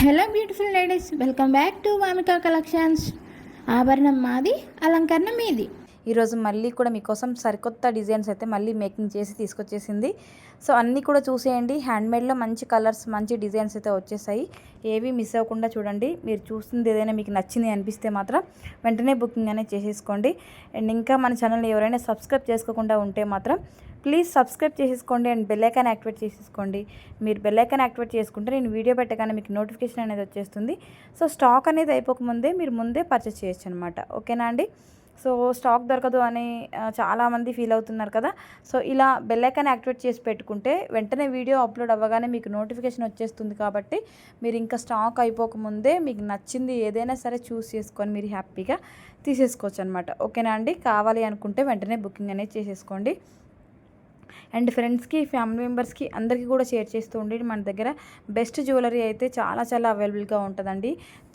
Hello beautiful ladies welcome back to Vamika collections ఆభరణం మాది అలంకరణ మీది. ఈరోజు మళ్ళీ కూడా మీకోసం సరికొత్త డిజైన్స్ అయితే మళ్ళీ మేకింగ్ చేసి తీసుకొచ్చేసింది. సో అన్నీ కూడా చూసేయండి. హ్యాండ్మేడ్లో మంచి కలర్స్ మంచి డిజైన్స్ అయితే వచ్చేసాయి. ఏవి మిస్ అవ్వకుండా చూడండి. మీరు చూస్తుంది ఏదైనా మీకు నచ్చింది అనిపిస్తే మాత్రం వెంటనే బుకింగ్ అనేది చేసేసుకోండి. అండ్ ఇంకా మన ఛానల్ని ఎవరైనా సబ్స్క్రైబ్ చేసుకోకుండా ఉంటే మాత్రం ప్లీజ్ సబ్స్క్రైబ్ చేసేసుకోండి అండ్ బెల్లైకాన్ యాక్టివేట్ చేసేసుకోండి. మీరు బెల్లైకాన్ యాక్టివేట్ చేసుకుంటే నేను వీడియో పెట్టగానే మీకు నోటిఫికేషన్ అనేది వచ్చేస్తుంది. సో స్టాక్ అనేది అయిపోకముందే మీరు ముందే పర్చేస్ చేయొచ్చు అనమాట ఓకేనా అండి? సో స్టాక్ దొరకదు అని చాలామంది ఫీల్ అవుతున్నారు కదా. సో ఇలా బెల్ ఐకాన్ యాక్టివేట్ చేసి పెట్టుకుంటే వెంటనే వీడియో అప్లోడ్ అవ్వగానే మీకు నోటిఫికేషన్ వచ్చేస్తుంది కాబట్టి మీరు ఇంకా స్టాక్ అయిపోకముందే మీకు నచ్చింది ఏదైనా సరే చూస్ చేసుకొని మీరు హ్యాపీగా తీసేసుకోవచ్చు అనమాట ఓకేనా అండి? కావాలి అనుకుంటే వెంటనే బుకింగ్ అనేది చేసేసుకోండి. అండ్ ఫ్రెండ్స్కి ఫ్యామిలీ మెంబర్స్కి అందరికీ కూడా షేర్ చేస్తూ ఉండి మన దగ్గర బెస్ట్ జ్యువెలరీ అయితే చాలా చాలా అవైలబుల్గా ఉంటుందండి.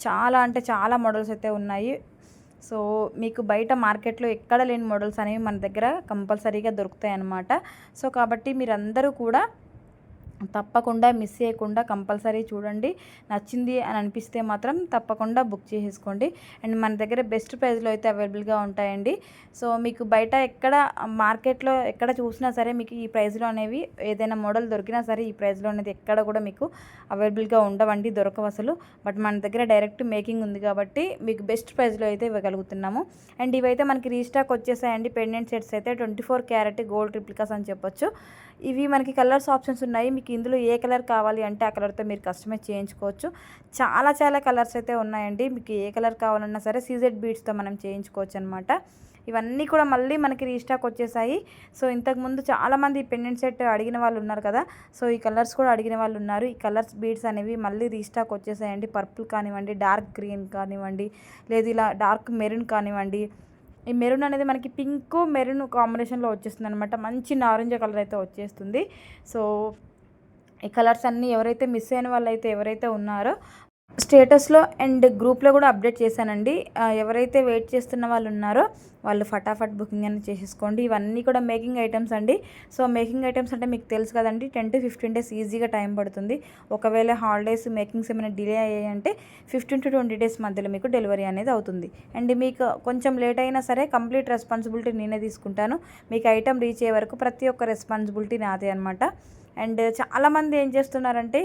చాలా అంటే చాలా మోడల్స్ అయితే ఉన్నాయి. సో మీకు బయట మార్కెట్లో ఎక్కడ లేని మోడల్స్ అనేవి మన దగ్గర కంపల్సరీగా దొరుకుతాయి అన్నమాట సో కాబట్టి మీరందరూ కూడా తప్పకుండా మిస్ చేయకుండా కంపల్సరీ చూడండి. నచ్చింది అని అనిపిస్తే మాత్రం తప్పకుండా బుక్ చేసేసుకోండి. అండ్ మన దగ్గర బెస్ట్ ప్రైస్లో అయితే అవైలబుల్గా ఉంటాయండి. సో మీకు బయట ఎక్కడ మార్కెట్లో ఎక్కడ చూసినా సరే మీకు ఈ ప్రైస్లో అనేవి ఏదైనా మోడల్ దొరికినా సరే ఈ ప్రైస్లో అనేది ఎక్కడ కూడా మీకు అవైలబుల్గా ఉండవండి దొరకవు అసలు. బట్ మన దగ్గర డైరెక్ట్ మేకింగ్ ఉంది కాబట్టి మీకు బెస్ట్ ప్రైస్లో అయితే ఇవ్వగలుగుతున్నాము. అండ్ ఇవైతే మనకి రీస్టాక్ వచ్చేసాయండి. పెండెంట్ సెట్స్ అయితే ట్వంటీ ఫోర్ క్యారెట్ గోల్డ్ ట్రిప్లికాస్ అని చెప్పొచ్చు. ఇవి మనకి కలర్స్ ఆప్షన్స్ ఉన్నాయి. మీకు ఇందులో ఏ కలర్ కావాలి అంటే ఆ కలర్తో మీరు కస్టమైజ్ చేయించుకోవచ్చు. చాలా చాలా కలర్స్ అయితే ఉన్నాయండి. మీకు ఏ కలర్ కావాలన్నా సరే సీజెడ్ బీడ్స్తో మనం చేయించుకోవచ్చు అనమాట ఇవన్నీ కూడా మళ్ళీ మనకి రీస్టాక్ వచ్చేసాయి. సో ఇంతకుముందు చాలామంది పెండెంట్ సెట్ అడిగిన వాళ్ళు ఉన్నారు కదా. సో ఈ కలర్స్ కూడా అడిగిన వాళ్ళు ఉన్నారు. ఈ కలర్స్ బీడ్స్ అనేవి మళ్ళీ రీస్టాక్ వచ్చేసాయండి. పర్పుల్ కానివ్వండి డార్క్ గ్రీన్ కానివ్వండి లేదు ఇలా డార్క్ మెరూన్ కానివ్వండి ఈ మెరూన్ అనేది మనకి పింక్ మెరూన్ కాంబినేషన్లో వచ్చేస్తుంది అనమాట మంచి నారింజ కలర్ అయితే వచ్చేస్తుంది. సో ఈ కలర్స్ అన్నీ ఎవరైతే మిస్ అయిన వాళ్ళైతే ఎవరైతే ఉన్నారో స్టేటస్లో అండ్ గ్రూప్లో కూడా అప్డేట్ చేశానండి. ఎవరైతే వెయిట్ చేస్తున్న వాళ్ళు ఉన్నారో వాళ్ళు ఫటాఫట్ బుకింగ్ అనేది చేసేసుకోండి. ఇవన్నీ కూడా మేకింగ్ ఐటమ్స్ అండి. సో మేకింగ్ ఐటమ్స్ అంటే మీకు తెలుసు కదండి టెన్ టు ఫిఫ్టీన్ డేస్ ఈజీగా టైం పడుతుంది. ఒకవేళ హాలిడేస్ మేకింగ్స్ ఏమైనా డిలే అయ్యాయంటే ఫిఫ్టీన్ టు ట్వంటీ డేస్ మధ్యలో మీకు డెలివరీ అనేది అవుతుంది. అండ్ మీకు కొంచెం లేట్ అయినా సరే కంప్లీట్ రెస్పాన్సిబిలిటీ నేనే తీసుకుంటాను. మీకు ఐటమ్ రీచ్ అయ్యే వరకు ప్రతి ఒక్క రెస్పాన్సిబిలిటీ నాదే అనమాట అండ్ చాలామంది ఏం చేస్తున్నారంటే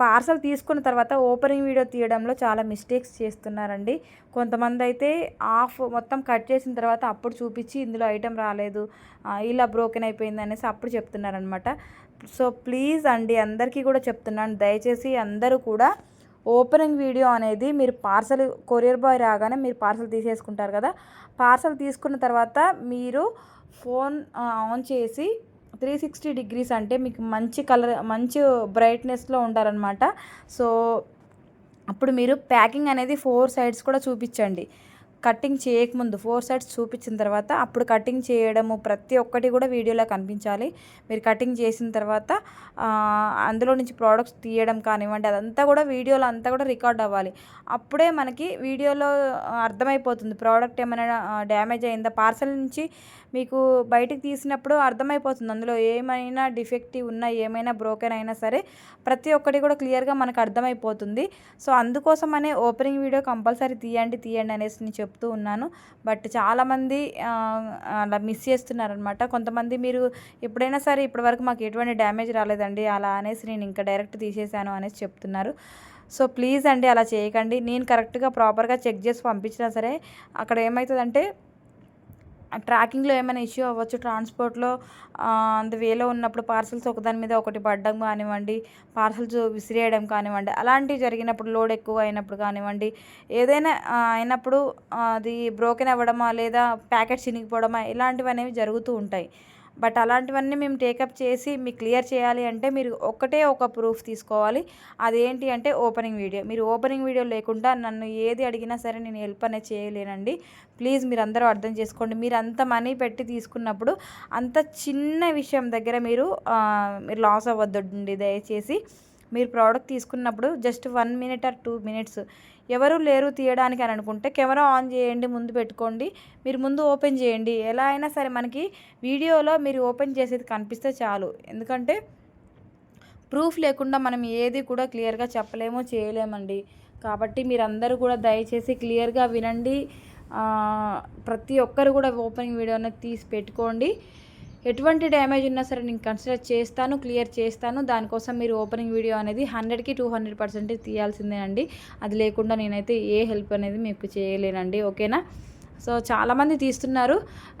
పార్సల్ తీసుకున్న తర్వాత ఓపెనింగ్ వీడియో తీయడంలో చాలా మిస్టేక్స్ చేస్తున్నారండి. కొంతమంది అయితే ఆఫ్ మొత్తం కట్ చేసిన తర్వాత అప్పుడు చూపించి ఇందులో ఐటెం రాలేదు ఇలా బ్రోకెన్ అయిపోయింది అనేసి అప్పుడు చెప్తున్నారనమాట సో ప్లీజ్ అండి అందరికీ కూడా చెప్తున్నాను. దయచేసి అందరూ కూడా ఓపెనింగ్ వీడియో అనేది మీరు పార్సల్ కొరియర్ బాయ్ రాగానే మీరు పార్సల్ తీసేసుకుంటారు కదా. పార్సల్ తీసుకున్న తర్వాత మీరు ఫోన్ ఆన్ చేసి త్రీ సిక్స్టీ డిగ్రీస్ అంటే మీకు మంచి కలర్ మంచి బ్రైట్నెస్లో ఉంటారనమాట సో అప్పుడు మీరు ప్యాకింగ్ అనేది ఫోర్ సైడ్స్ కూడా చూపించండి. కటింగ్ చేయకముందు ఫోర్ సైడ్స్ చూపించిన తర్వాత అప్పుడు కటింగ్ చేయడము ప్రతి ఒక్కటి కూడా వీడియోలో కనిపించాలి. మీరు కటింగ్ చేసిన తర్వాత అందులో నుంచి ప్రోడక్ట్స్ తీయడం కానివ్వండి అదంతా కూడా వీడియోలో అంతా కూడా రికార్డ్ అవ్వాలి. అప్పుడే మనకి వీడియోలో అర్థమైపోతుంది ప్రోడక్ట్ ఏమైనా డ్యామేజ్ అయిందా పార్సల్ నుంచి మీకు బయటికి తీసినప్పుడు అర్థమైపోతుంది. అందులో ఏమైనా డిఫెక్టివ్ ఉన్నా ఏమైనా బ్రోకెన్ అయినా సరే ప్రతి ఒక్కటి కూడా క్లియర్గా మనకు అర్థమైపోతుంది. సో అందుకోసమనే ఓపెనింగ్ వీడియో కంపల్సరీ తీయండి తీయండి అనేసి నేను చెప్తూ ఉన్నాను. బట్ చాలామంది అలా మిస్ చేస్తున్నారనమాట. కొంతమంది మీరు ఎప్పుడైనా సరే ఇప్పటివరకు మాకు ఎటువంటి డ్యామేజ్ రాలేదండి అలా అనేసి నేను ఇంకా డైరెక్ట్ తీసేసాను అనేసి చెప్తున్నారు. సో ప్లీజ్ అండి అలా చేయకండి. నేను కరెక్ట్గా ప్రాపర్గా చెక్ చేసి పంపించినా సరే అక్కడ ఏమవుతుందంటే ట్రాకింగ్లో ఏమైనా ఇష్యూ అవ్వచ్చు? ట్రాన్స్పోర్ట్లో అంత వేలో ఉన్నప్పుడు పార్సల్స్ ఒకదాని మీద ఒకటి పడడం కానివ్వండి పార్సల్స్ విసిరేయడం కానివ్వండి అలాంటివి జరిగినప్పుడు లోడ్ ఎక్కువ అయినప్పుడు కానివ్వండి ఏదైనా అయినప్పుడు అది బ్రోకెన్ అవ్వడమా లేదా ప్యాకెట్ చినిగిపోవడమా ఇలాంటివి అనేవి జరుగుతూ ఉంటాయి. బట్ అలాంటివన్నీ మేము టేకప్ చేసి మీకు క్లియర్ చేయాలి అంటే మీరు ఒకటే ఒక ప్రూఫ్ తీసుకోవాలి. అదేంటి అంటే ఓపెనింగ్ వీడియో. మీరు ఓపెనింగ్ వీడియో లేకుండా నన్ను ఏది అడిగినా సరే నేను హెల్ప్ అనేది చేయలేనండి. ప్లీజ్ మీరు అందరూ అర్థం చేసుకోండి. మీరు అంత మనీ పెట్టి తీసుకున్నప్పుడు అంత చిన్న విషయం దగ్గర మీరు మీరు లాస్ అవ్వద్దండి దయచేసి. మీరు ప్రోడక్ట్ తీసుకున్నప్పుడు just one minute or two minutes ఎవరు లేరు తీయడానికి అని అనుకుంటే కెమెరా ఆన్ చేయండి ముందు పెట్టుకోండి మీరు ముందు ఓపెన్ చేయండి. ఎలా అయినా సరే మనకి వీడియోలో మీరు ఓపెన్ చేసేది కనిపిస్తే చాలు. ఎందుకంటే ప్రూఫ్ లేకుండా మనం ఏది కూడా క్లియర్గా చెప్పలేమో చేయలేమండి. కాబట్టి మీరందరూ కూడా దయచేసి క్లియర్గా వినండి. ప్రతి ఒక్కరు కూడా ఓపెనింగ్ వీడియోని తీసి పెట్టుకోండి. ఎటువంటి డ్యామేజ్ ఉన్నా సరే నేను కన్సిడర్ చేస్తాను క్లియర్ చేస్తాను. దానికోసం మీరు ఓపెనింగ్ వీడియో అనేది హండ్రెడ్కి టూ హండ్రెడ్ పర్సెంటేజ్ తీయాల్సిందేనండి. అది లేకుండా నేనైతే ఏ హెల్ప్ అనేది మీకు చేయలేనండి. ఓకేనా? సో చాలామంది తీస్తున్నారు.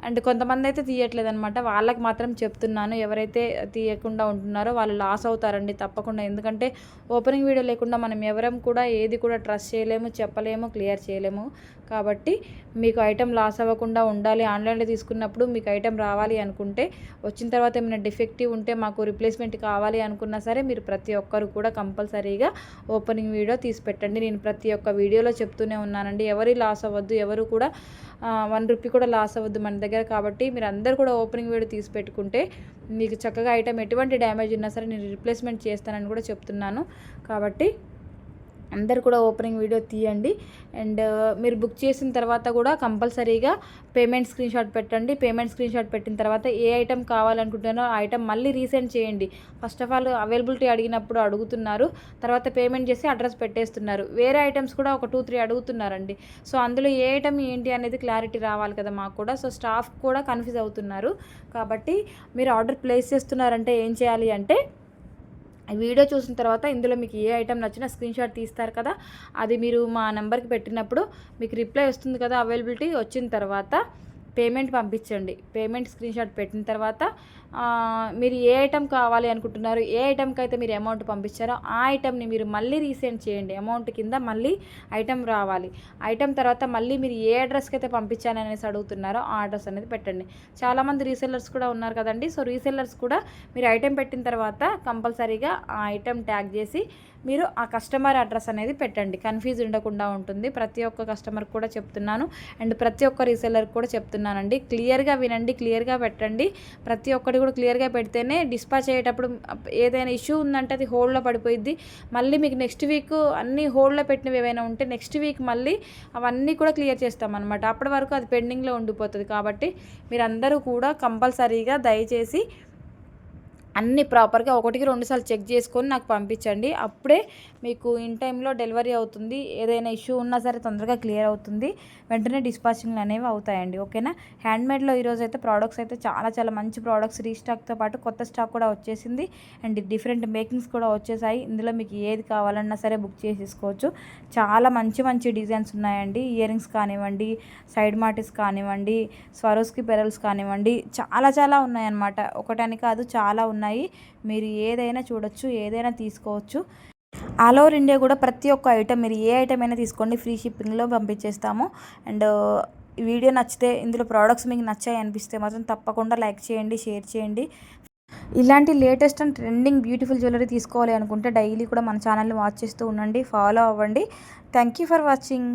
అండ్ కొంతమంది అయితే తీయట్లేదు అనమాట వాళ్ళకి మాత్రం చెప్తున్నాను ఎవరైతే తీయకుండా ఉంటున్నారో వాళ్ళు లాస్ అవుతారండి తప్పకుండా. ఎందుకంటే ఓపెనింగ్ వీడియో లేకుండా మనం ఎవరం కూడా ఏది కూడా ట్రస్ట్ చేయలేము చెప్పలేము క్లియర్ చేయలేము. కాబట్టి మీకు ఐటెం లాస్ అవ్వకుండా ఉండాలి. ఆన్లైన్లో తీసుకున్నప్పుడు మీకు ఐటెం రావాలి అనుకుంటే వచ్చిన తర్వాత ఏమైనా డిఫెక్టివ్ ఉంటే మాకు రిప్లేస్మెంట్ కావాలి అనుకున్నా సరే మీరు ప్రతి ఒక్కరు కూడా కంపల్సరీగా ఓపెనింగ్ వీడియో తీసి పెట్టండి. నేను ప్రతి ఒక్క వీడియోలో చెప్తూనే ఉన్నానండి. ఎవరి లాస్ అవ్వద్దు ఎవరు కూడా వన్ రూపీ కూడా లాస్ అవ్వద్దు మన దగ్గర కాబట్టి మీరు అందరు కూడా ఓపెనింగ్ వీడియో తీసి పెట్టుకుంటే మీకు చక్కగా ఐటెం ఎటువంటి డ్యామేజ్ ఉన్నా సరే నేను రిప్లేస్మెంట్ చేస్తానని కూడా చెప్తున్నాను. కాబట్టి అందరు కూడా ఓపెనింగ్ వీడియో తీయండి. అండ్ మీరు బుక్ చేసిన తర్వాత కూడా కంపల్సరీగా పేమెంట్ స్క్రీన్ షాట్ పెట్టండి. పేమెంట్ స్క్రీన్ షాట్ పెట్టిన తర్వాత ఏ ఐటెం కావాలనుకుంటున్నారో ఆ ఐటెం మళ్ళీ రీసెండ్ చేయండి. ఫస్ట్ ఆఫ్ ఆల్ అవైలబిలిటీ అడిగినప్పుడు అడుగుతున్నారు. తర్వాత పేమెంట్ చేసి అడ్రస్ పెట్టేస్తున్నారు. వేరే ఐటమ్స్ కూడా ఒక టూ త్రీ అడుగుతున్నారండి. సో అందులో ఏ ఐటమ్ ఏంటి అనేది క్లారిటీ రావాలి కదా మాకు కూడా. సో స్టాఫ్ కూడా కన్ఫ్యూజ్ అవుతున్నారు. కాబట్టి మీరు ఆర్డర్ ప్లేస్ చేస్తున్నారంటే ఏం చేయాలి అంటే వీడియో చూసిన తర్వాత ఇందులో మీకు ఏ ఐటెం నచ్చినా స్క్రీన్ షాట్ తీస్తారు కదా. అది మీరు మా నెంబర్కి పెట్టినప్పుడు మీకు రిప్లై వస్తుంది కదా అవైలబిలిటీ వచ్చిన తర్వాత పేమెంట్ పంపించండి. పేమెంట్ స్క్రీన్ షాట్ పెట్టిన తర్వాత మీరు ఏ ఐటెం కావాలి అనుకుంటున్నారు ఏ ఐటెంకి అయితే మీరు అమౌంట్ పంపించారో ఆ ఐటెంని మీరు మళ్ళీ రీసెండ్ చేయండి. అమౌంట్ కింద మళ్ళీ ఐటెం రావాలి. ఐటెం తర్వాత మళ్ళీ మీరు ఏ అడ్రస్కి అయితే పంపించాను అనేసి అడుగుతున్నారో ఆ అడ్రస్ అనేది పెట్టండి. చాలామంది రీసెల్లర్స్ కూడా ఉన్నారు కదండి. సో రీసెల్లర్స్ కూడా మీరు ఐటెం పెట్టిన తర్వాత కంపల్సరీగా ఆ ఐటెం ట్యాగ్ చేసి మీరు ఆ కస్టమర్ అడ్రస్ అనేది పెట్టండి. కన్ఫ్యూజ్ ఉండకుండా ఉంటుంది. ప్రతి ఒక్క కస్టమర్ కూడా చెప్తున్నాను. అండ్ ప్రతి ఒక్క రీసెలర్ కూడా చెప్తున్నానండి. క్లియర్గా వినండి క్లియర్గా పెట్టండి. ప్రతి ఒక్కటి కూడా క్లియర్గా పెడితేనే డిస్పాచ్ అయ్యేటప్పుడు ఏదైనా ఇష్యూ ఉందంటే అది హోల్డ్లో పడిపోయిద్ది. మళ్ళీ మీకు నెక్స్ట్ వీక్ అన్నీ హోల్డ్లో పెట్టినవి ఏవైనా ఉంటే నెక్స్ట్ వీక్ మళ్ళీ అవన్నీ కూడా క్లియర్ చేస్తామన్నమాట. అప్పటి వరకు అది పెండింగ్లో ఉండిపోతుంది కాబట్టి మీరందరూ కూడా కంపల్సరీగా దయచేసి అన్ని ప్రాపర్గా ఒకటికి రెండుసార్లు చెక్ చేసుకొని నాకు పంపించండి. అప్పుడే మీకు ఇన్ టైంలో డెలివరీ అవుతుంది. ఏదైనా ఇష్యూ ఉన్నా సరే తొందరగా క్లియర్ అవుతుంది. వెంటనే డిస్పాచింగ్లు అనేవి అవుతాయండి. ఓకేనా? హ్యాండ్మేడ్లో ఈరోజు అయితే ప్రోడక్ట్స్ అయితే చాలా చాలా మంచి ప్రోడక్ట్స్ రీస్టాక్తో పాటు కొత్త స్టాక్ కూడా వచ్చేసింది. అండ్ డిఫరెంట్ మేకింగ్స్ కూడా వచ్చేసాయి. ఇందులో మీకు ఏది కావాలన్నా సరే బుక్ చేసేసుకోవచ్చు. చాలా మంచి మంచి డిజైన్స్ ఉన్నాయండి. ఇయర్ రింగ్స్ కానివ్వండి సైడ్ మాటిస్ కానివ్వండి స్వరోస్కి పెరల్స్ కానివ్వండి చాలా చాలా ఉన్నాయన్నమాట. ఒకటని కాదు చాలా ఉన్నాయి మీరు ఏదైనా చూడొచ్చు ఏదైనా తీసుకోవచ్చు. ఆల్ ఓవర్ ఇండియా కూడా ప్రతి ఒక్క ఐటెం మీరు ఏ ఐటెం అయినా తీసుకోండి. ఫ్రీ షిప్పింగ్లో పంపించేస్తాము. అండ్ వీడియో నచ్చితే ఇందులో ప్రోడక్ట్స్ మీకు నచ్చాయి అనిపిస్తే మాత్రం తప్పకుండా లైక్ చేయండి షేర్ చేయండి. ఇలాంటి latest and trending beautiful jewellery తీసుకోవాలి అనుకుంటే డైలీ కూడా మన ఛానల్ని వాచ్ చేస్తూ ఉండండి ఫాలో అవ్వండి. Thank you for watching.